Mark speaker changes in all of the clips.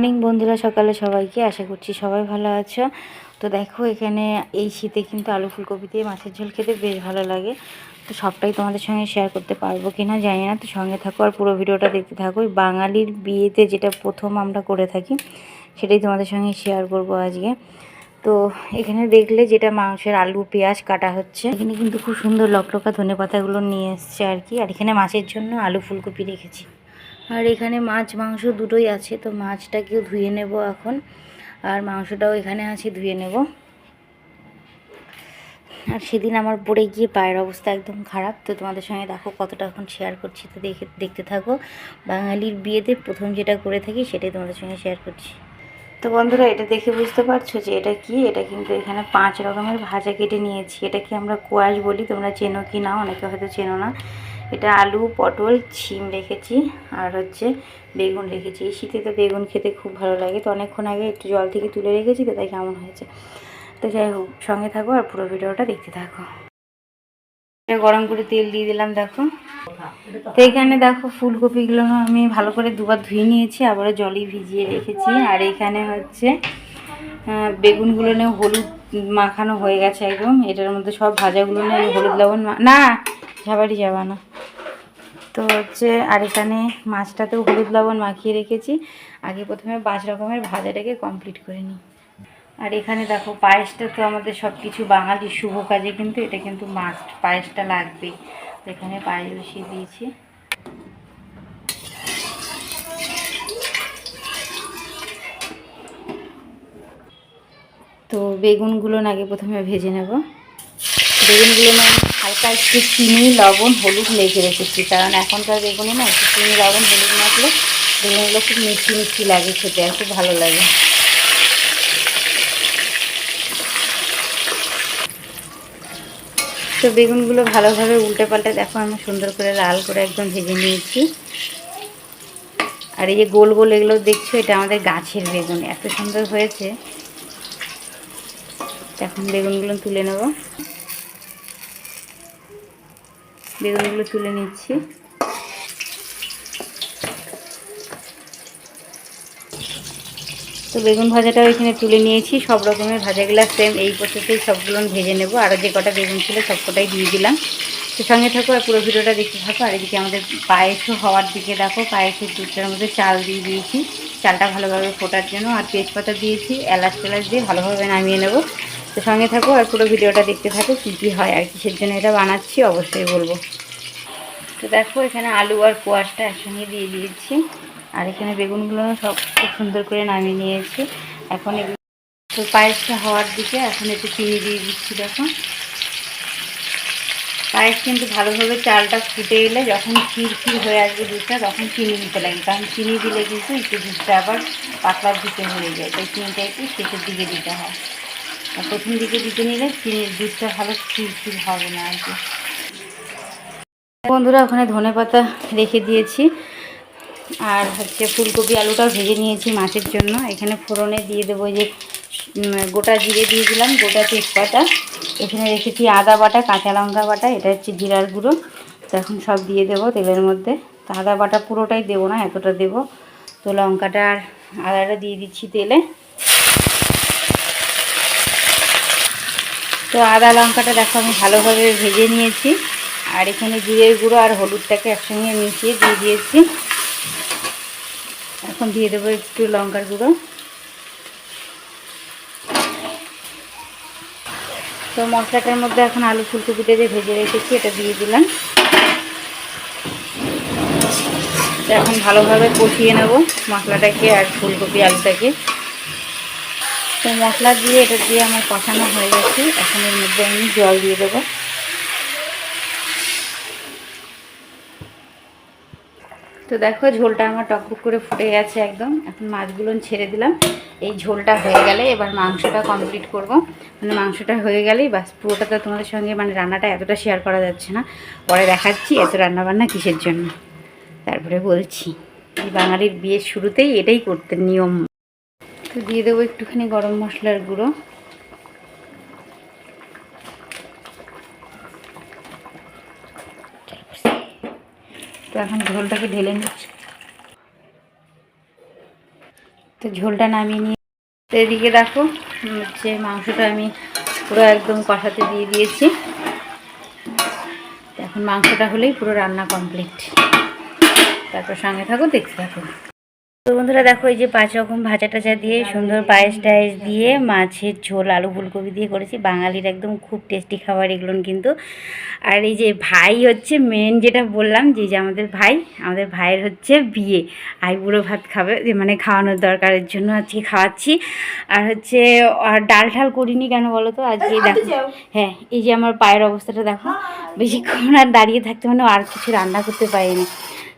Speaker 1: Morning বন্ধুরা, সকালে সবাইকে আশা করছি সবাই ভালো আছো। তো দেখো, এখানে এই শীতে কিন্তু আলু ফুলকপি দিয়ে মাছের ঝোল খেতে বেশ ভালো লাগে। তো সবটাই তোমাদের সঙ্গে শেয়ার করতে পারব কি না জানি না। তো সঙ্গে থাকো আর পুরো ভিডিওটা দেখতে থাকো। বাঙালির বিয়েতে যেটা প্রথম আমরা করে থাকি, সেটাই তোমাদের সঙ্গে শেয়ার করব আজকে। তো এখানে দেখলে যেটা মাংসের আলু, পেঁয়াজ কাটা হচ্ছে। এখানে কিন্তু খুব সুন্দর লকলকা ধনে পাতাগুলো নিয়ে এসছে আর কি। আর এখানে মাছের জন্য আলু ফুলকপি রেখেছি। আর এখানে মাছ, মাংস দুটোই আছে, তো মাছটাকেও ধুয়ে নেব এখন। আর মাংসটাও এখানে আছে, ধুয়ে নেব। আর সেদিন আমার পড়ে গিয়ে পায়ের অবস্থা একদম খারাপ, তো তোমাদের সঙ্গে দেখো কতটা এখন শেয়ার করছি, তো দেখে, দেখতে থাকো। বাঙালির বিয়েতে প্রথম যেটা করে থাকি, সেটাই তোমাদের সঙ্গে শেয়ার করছি। তো বন্ধুরা, এটা দেখে বুঝতে পারছ যে এটা কি? এটা কিন্তু এখানে পাঁচ রকমের ভাজা কেটে নিয়েছি। এটাকে আমরা কোয়াশ বলি? তোমরা চেনো কি না? অনেকে হয়তো চেনো না। এটা আলু, পটল, ছিম রেখেছি আর হচ্ছে বেগুন রেখেছি। এই শীতে তো বেগুন খেতে খুব ভালো লাগে। তো অনেকক্ষণ আগে একটু জল থেকে তুলে রেখেছি, তো তাই কেমন হয়েছে? তো যাই হোক, সঙ্গে থাকো আর পুরো ভিডিওটা দেখতে থাকো। গরম করে তেল দিয়ে দিলাম, দেখো। তো এখানে দেখো ফুলকপিগুলো আমি ভালো করে দুবার ধুয়ে নিয়েছি, আবারও জলই ভিজিয়ে রেখেছি। আর এখানে হচ্ছে বেগুনগুলো নিয়ে হলুদ মাখানো হয়ে গেছে একদম। এটার মধ্যে সব ভাজাগুলো নিয়ে হলুদ, লবণ না, ঝাবাড়ি যাবা না। তো হচ্ছে আর এখানে মাছটাতেও হলুদ লবণ মাখিয়ে রেখেছি। আগে প্রথমে পাঁচ রকমের ভাজাটাকে কমপ্লিট করে নিই। আর এখানে দেখো পায়েসটা তো আমাদের সব কিছু বাঙালি শুভ কাজে কিন্তু এটা কিন্তু মাস্ট পায়েসটা লাগবেই তো এখানে পায়েস বসিয়ে দিয়েছি। তো বেগুনগুলো আগে প্রথমে ভেজে নেব। বেগুনগুলো না হালকা একটু চিনি, লবণ, হলুদ মেখে রেখেছি। কারণ এখনকার বেগুনে না একটু চিনি, লবণ, হলুদ মাখলে বেগুনগুলো খুব মিষ্টি মিষ্টি লাগে খেতে আর খুব ভালো লাগে। তো বেগুনগুলো ভালোভাবে উল্টে পাল্টে দেখো, আমি সুন্দর করে লাল করে একদম ভেজে নিয়েছি। আর এই যে গোল গোল এগুলো দেখছ, এটা আমাদের গাছের বেগুন, এত সুন্দর হয়েছে। এখন বেগুনগুলো তুলে নেব। বেগুনগুলো তুলে নিচ্ছি। তো বেগুন ভাজাটাও এখানে তুলে নিয়েছি, সব রকমের ভাজাগুলো সেম এই প্রসেসেই সবগুলো ভেজে নেব। আরও যে কটা বেগুন ছিল সব কটাই দিয়ে দিলাম। তো সঙ্গে থাকো আর পুরো ভিডিওটা দেখতে থাকো। আর এদিকে আমাদের পায়েসও হওয়ার দিকে দেখো, পায়েসের দুধটার মধ্যে চাল দিয়ে দিয়েছি। চালটা ভালোভাবে ফোটার জন্য। আর তেজপাতা দিয়েছি, এলাচ টেলাচ দিয়ে ভালোভাবে নামিয়ে নেব। তো সঙ্গে থাকো আর পুরো ভিডিওটা দেখতে থাকো, কী কী হয় আর কিসের জন্য এটা বানাচ্ছি, অবশ্যই বলব। তো দেখো, এখানে আলু আর কোয়াশটা একসঙ্গে দিয়ে দিয়েছি। আর এখানে বেগুনগুলো সব খুব সুন্দর করে নামিয়ে নিয়েছি। এখন এগুলো পায়েসটা হওয়ার দিকে এখন একটু চিনি দিয়ে দিচ্ছি, দেখো। পায়েস কিন্তু ভালোভাবে চালটা ফুটে এলে যখন ক্ষীর ক্ষীর হয়ে আসবে দুধটা, তখন চিনি দিতে লাগে। কারণ চিনি দিলে কিন্তু একটু দুধটা আবার পাতলার দিকে হয়ে যায়। তাই চিনিটা একটু শেষের দিকে দিতে হয়। আর প্রথম দিকে দিতে নিলে চিনির দুধটা ভালো ক্ষীর ক্ষীর হবে না আর কি। বন্ধুরা, ওখানে ধনে পাতা রেখে দিয়েছি। আর হচ্ছে ফুলকপি আলুটাও ভেজে নিয়েছি মাছের জন্য। এখানে ফোড়নে দিয়ে দেবো যে গোটা জিরে দিয়ে দিলাম গোটা তেজপাতা। এখানে রেখেছি আদা বাটা, কাঁচা লঙ্কা বাটা, এটা হচ্ছে জিরার গুঁড়ো। তো এখন সব দিয়ে দেবো তেলের মধ্যে। তো আদা বাটা পুরোটাই দেবো না, এতটা দেবো। তো লঙ্কাটা আর আদাটা দিয়ে দিচ্ছি তেলে। তো আদা লঙ্কাটা দেখো আমি ভালোভাবে ভেজে নিয়েছি। আর এখানে জিরের গুঁড়ো আর হলুদটাকে একসঙ্গে মিশিয়ে দিয়ে দিয়েছি। এখন দিয়ে দেবো একটু লঙ্কার গুঁড়ো। তো মশলাটার মধ্যে এখন আলু ফুলকপিটা যে ভেজে রেখেছি, এটা দিয়ে দিলাম। এখন ভালোভাবে কষিয়ে নেব মশলাটাকে আর ফুলকপি আলুটাকে। তো মশলা দিয়ে, এটা দিয়ে আমার কষানো হয়ে গেছে। এখন এর মধ্যে আমি জল দিয়ে দেবো। তো দেখো, ঝোলটা আমার টকবুক করে ফুটে গেছে একদম। এখন মাছগুলো ছেড়ে দিলাম। এই ঝোলটা হয়ে গেলে এবার মাংসটা কমপ্লিট করব। মানে মাংসটা হয়ে গেলেই বাস, পুরোটা তো তোমাদের সঙ্গে মানে রান্নাটা এতটা শেয়ার করা যাচ্ছে না। পরে দেখাচ্ছি এত রান্নাবান্না কিসের জন্য। তারপরে বলছি বাঙালির বিয়ের শুরুতেই এটাই করতে নিয়ম। তো দিয়ে দেবো একটুখানি গরম মশলার গুঁড়ো। তো এখন ঝোলটাকে ঢেলে নিচ্ছি। তো ঝোলটা নামিয়ে নিয়ে এদিকে দেখো হচ্ছে মাংসটা আমি পুরো একদম কষাতে দিয়ে দিয়েছি। এখন মাংসটা হলেই পুরো রান্না কমপ্লিট। তারপর সঙ্গে থাকো, দেখতে থাকো। তো বন্ধুরা দেখো এই যে পাঁচ রকম ভাজা টাজা দিয়ে সুন্দর পায়েস টায়েস দিয়ে মাছের ঝোল আলু ফুলকপি দিয়ে করেছি। বাঙালির একদম খুব টেস্টি খাবার এগুলো কিন্তু। আর এই যে ভাই হচ্ছে মেন যেটা বললাম যে যে আমাদের ভাই আমাদের ভাইয়ের হচ্ছে বিয়ে। আই বুড়ো ভাত খাবে যে মানে খাওয়ানোর দরকারের জন্য আজকে খাওয়াচ্ছি। আর হচ্ছে আর ডাল ঠাল করিনি কেন বলো তো? আজকে দেখো হ্যাঁ এই যে আমার পায়ের অবস্থাটা দেখো। বেশিক্ষণ আর দাঁড়িয়ে থাকতে মানে আর কিছু রান্না করতে পারিনি।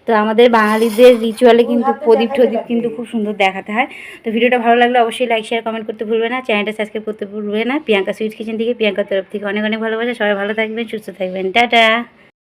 Speaker 1: তো আমাদের বাঙালিদের রিচুয়ালে কিন্তু প্রদীপ টদীপ কিন্তু খুব সুন্দর দেখাতে হয়। তো ভিডিওটা ভালো লাগলে অবশ্যই লাইক শেয়ার কমেন্ট করতে ভুলবে না। চ্যানেলটা সাবস্ক্রাইব করতে ভুলবে না। প্রিয়াঙ্কা সুইট কিচেন থেকে প্রিয়াঙ্কার তরফ থেকে অনেক অনেক ভালোবাসা। সবাই ভালো থাকবেন, সুস্থ থাকবেন। টাটা!